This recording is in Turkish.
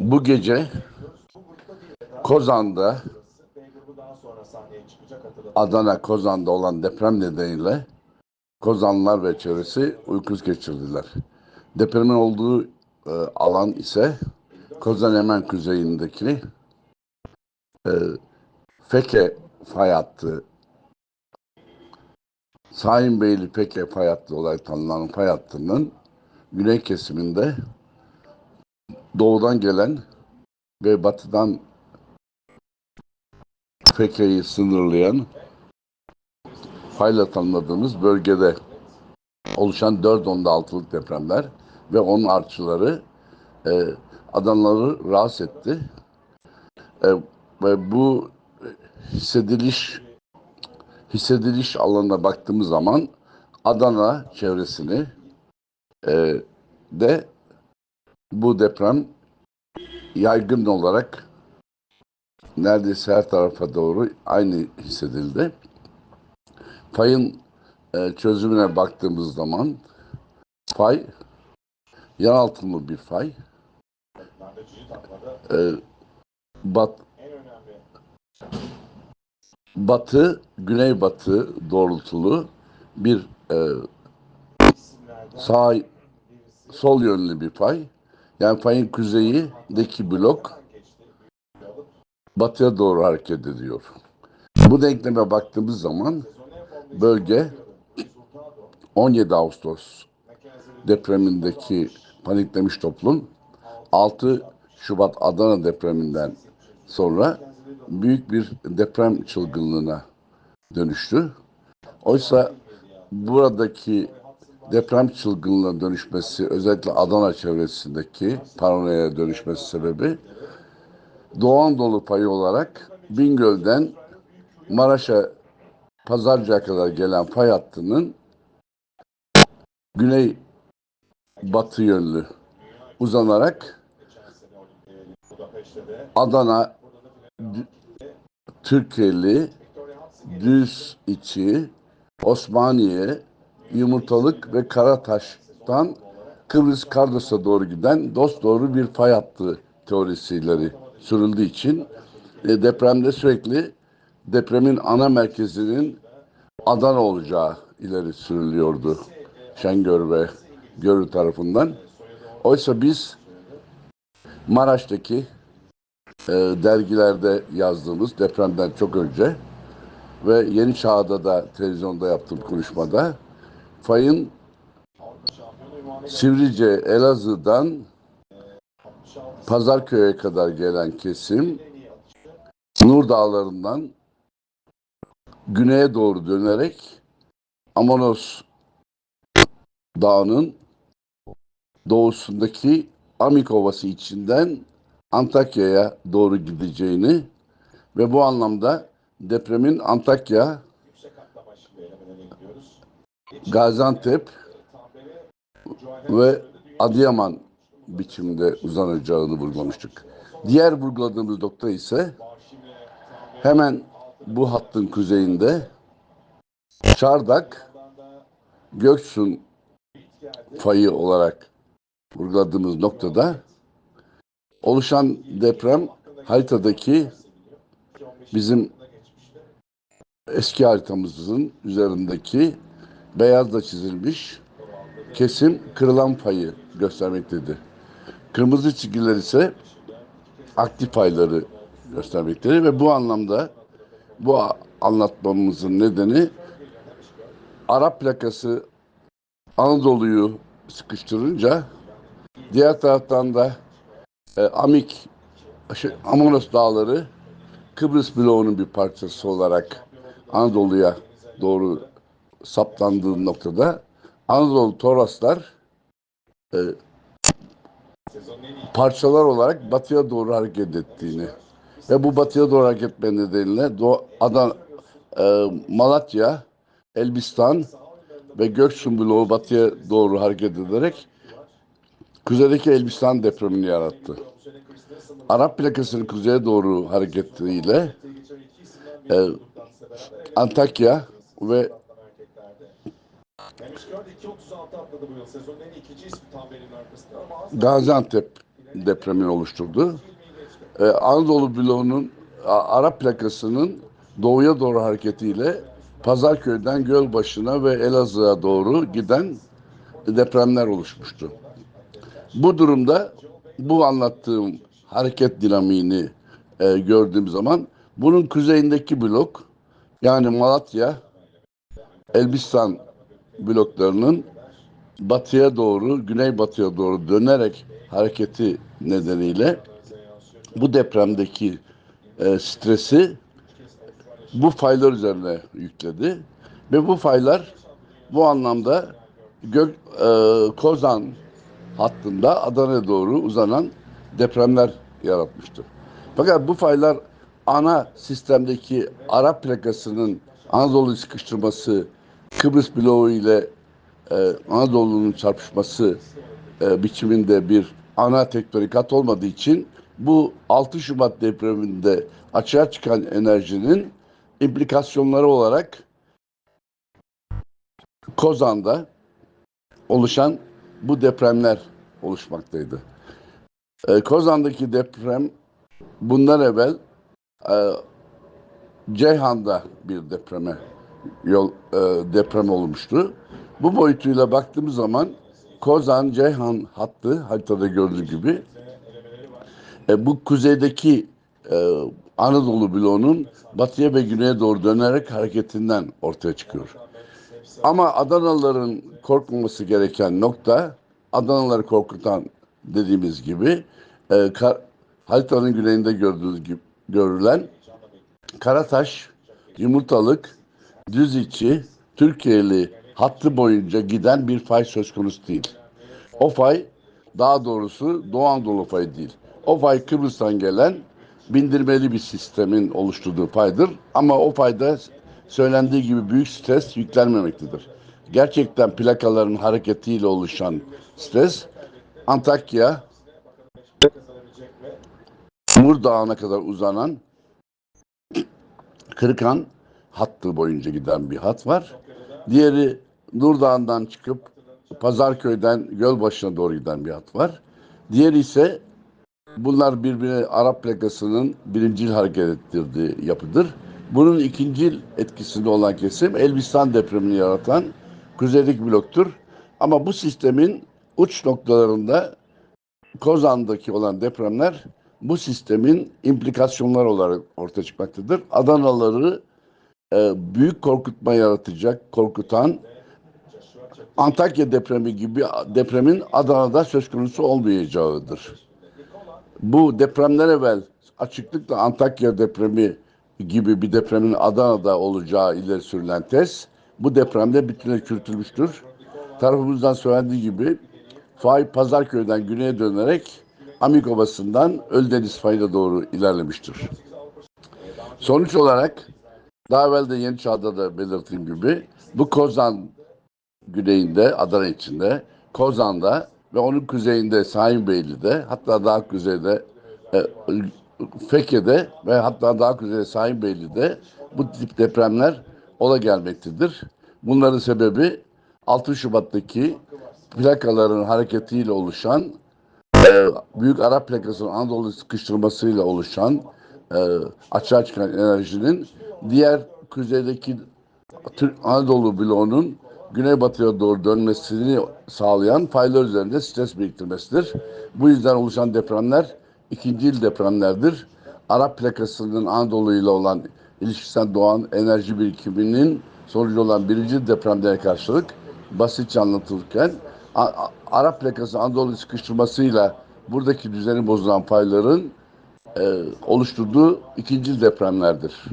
Bu gece Kozan'da Adana Kozan'da olan deprem nedeniyle Kozanlılar ve çevresi uykusuz geçirdiler. Depremin olduğu e, alan ise Kozan hemen kuzeyindeki e, Feke fay hattı Sahin Beyli Peke fay hattı olarak tanınan fay hattının güney kesiminde doğudan gelen ve batıdan Feke'yi sınırlayan fayla tanımladığımız bölgede oluşan 4.6'lık depremler ve onun artçıları e, Adanalıları rahatsız etti. E, ve bu hissediliş hissediliş alanına baktığımız zaman Adana çevresini e, de bu deprem yaygın olarak neredeyse her tarafa doğru aynı hissedildi. Fayın e, çözümüne baktığımız zaman fay yer altında bir fay. E, bat, batı, güneybatı doğrultulu bir e, sağ sol yönlü bir fay. Yani fayın kuzeyindeki blok batıya doğru hareket ediyor. Bu denkleme baktığımız zaman bölge 17 Ağustos depremindeki paniklemiş toplum 6 Şubat Adana depreminden sonra büyük bir deprem çılgınlığına dönüştü. Oysa buradaki deprem çılgınlığına dönüşmesi özellikle Adana çevresindeki paranoya dönüşmesi sebebi Doğu Anadolu payı olarak Bingöl'den Maraş'a Pazarcık'a kadar gelen fay hattının güney batı yönlü uzanarak Adana, Türkiye'li, Düz içi, Osmaniye, Yumurtalık ve Karataş'tan Kıbrıs Kardos'a doğru giden dost doğru bir fay hattı teorisileri sürüldüğü için e, depremde sürekli depremin ana merkezinin Adana olacağı ileri sürülüyordu Şengör ve Görü tarafından. Oysa biz Maraş'taki e, dergilerde yazdığımız depremden çok önce ve Yeni Çağ'da da televizyonda yaptığım konuşmada fayın Sivrice, Elazığ'dan Pazarköy'e kadar gelen kesim Nur Dağları'ndan güneye doğru dönerek Amanos Dağı'nın doğusundaki Amik Ovası içinden Antakya'ya doğru gideceğini ve bu anlamda depremin Antakya, Gaziantep ve Adıyaman biçimde uzanacağını vurgulamıştık. Diğer vurguladığımız nokta ise hemen bu hattın kuzeyinde Çardak, Göksun fayı olarak vurguladığımız noktada oluşan deprem haritadaki bizim eski haritamızın üzerindeki beyazla çizilmiş kesim kırılan fayı göstermektedir. Kırmızı çizgiler ise aktif fayları göstermektedir ve bu anlamda bu anlatmamızın nedeni Arap plakası Anadolu'yu sıkıştırınca diğer taraftan da e, Amik şey, Amonos Dağları Kıbrıs bloğunun bir parçası olarak Anadolu'ya doğru saptandığı noktada Anadolu Toraslar e, parçalar olarak batıya doğru hareket ettiğini ve bu batıya doğru hareket nedeniyle Doğu, Adana, e, Malatya, Elbistan ve Göksun bloğu batıya doğru hareket ederek kuzeydeki Elbistan depremini yarattı. Arap plakasının kuzeye doğru hareketiyle e, Antakya ve Memişkör de 2.36 atladı bu yıl. Sezonun ikinci ismi az Gaziantep depremini oluşturdu. Ee, Anadolu bloğunun Arap plakasının doğuya doğru hareketiyle Pazarköy'den Gölbaşı'na ve Elazığ'a doğru giden depremler oluşmuştu. Bu durumda bu anlattığım hareket dinamiğini e, gördüğüm zaman bunun kuzeyindeki blok yani Malatya, Elbistan bloklarının batıya doğru, güneybatıya doğru dönerek hareketi nedeniyle bu depremdeki e, stresi bu faylar üzerine yükledi ve bu faylar bu anlamda gök e, Kozan hattında Adana'ya doğru uzanan depremler yaratmıştır. Fakat bu faylar ana sistemdeki Arap plakasının Anadolu sıkıştırması, Kıbrıs bloğu ile e, Anadolu'nun çarpışması e, biçiminde bir ana tektonik hat olmadığı için bu 6 Şubat depreminde açığa çıkan enerjinin implikasyonları olarak Kozan'da oluşan bu depremler oluşmaktaydı. E, Kozan'daki deprem bundan evvel e, Ceyhan'da bir depreme yol e, deprem olmuştu. Bu boyutuyla baktığımız zaman Kozan Ceyhan hattı haritada gördüğü gibi e, bu kuzeydeki e, Anadolu bloğunun batıya ve güneye doğru dönerek hareketinden ortaya çıkıyor. Ama Adanalıların korkmaması gereken nokta Adanalıları korkutan dediğimiz gibi e, kar, haritanın güneyinde gördüğünüz gibi görülen Karataş, Yumurtalık, Düziçi, Türkiye'li hattı boyunca giden bir fay söz konusu değil. O fay daha doğrusu Doğu Anadolu fayı değil. O fay Kıbrıs'tan gelen bindirmeli bir sistemin oluşturduğu faydır. Ama o fayda söylendiği gibi büyük stres yüklenmemektedir. Gerçekten plakaların hareketiyle oluşan stres Antakya, Mur Dağı'na kadar uzanan Kırıkan hattı boyunca giden bir hat var. Diğeri Nur Dağı'ndan çıkıp Pazarköy'den Gölbaşı'na doğru giden bir hat var. Diğeri ise bunlar birbirine Arap plakasının birincil hareket ettirdiği yapıdır. Bunun ikincil etkisinde olan kesim Elbistan depremini yaratan kuzeydeki bloktur. Ama bu sistemin uç noktalarında Kozan'daki olan depremler bu sistemin implikasyonları olarak ortaya çıkmaktadır. Adanalıları e, büyük korkutma yaratacak, korkutan Antakya depremi gibi depremin Adana'da söz konusu olmayacağıdır. Bu depremden evvel açıklıkla Antakya depremi gibi bir depremin Adana'da olacağı ileri sürülen tez bu depremde bütüne çürütülmüştür. Tarafımızdan söylendiği gibi fay Pazarköy'den güneye dönerek Amik Ovası'ndan Öldeniz fayına doğru ilerlemiştir. Sonuç olarak daha evvel de Yeni Çağ'da da belirttiğim gibi bu Kozan güneyinde, Adana içinde, Kozan'da ve onun kuzeyinde Sayınbeyli'de hatta daha kuzeyde e, Fekke'de ve hatta daha kuzeyde Sayınbeyli'de bu tip depremler ola gelmektedir. Bunların sebebi 6 Şubat'taki plakaların hareketiyle oluşan e, Büyük Arap plakasının Anadolu sıkıştırmasıyla oluşan e, açığa çıkan enerjinin diğer kuzeydeki Anadolu bloğunun güneybatıya doğru dönmesini sağlayan faylar üzerinde stres biriktirmesidir. Bu yüzden oluşan depremler ikincil depremlerdir. Arap plakasının Anadolu ile olan ilişkisinden doğan enerji birikiminin sonucu olan birinci depremlere karşılık basitçe anlatılırken Arap plakası Anadolu sıkıştırmasıyla buradaki düzeni bozulan fayların e, oluşturduğu ikincil depremlerdir.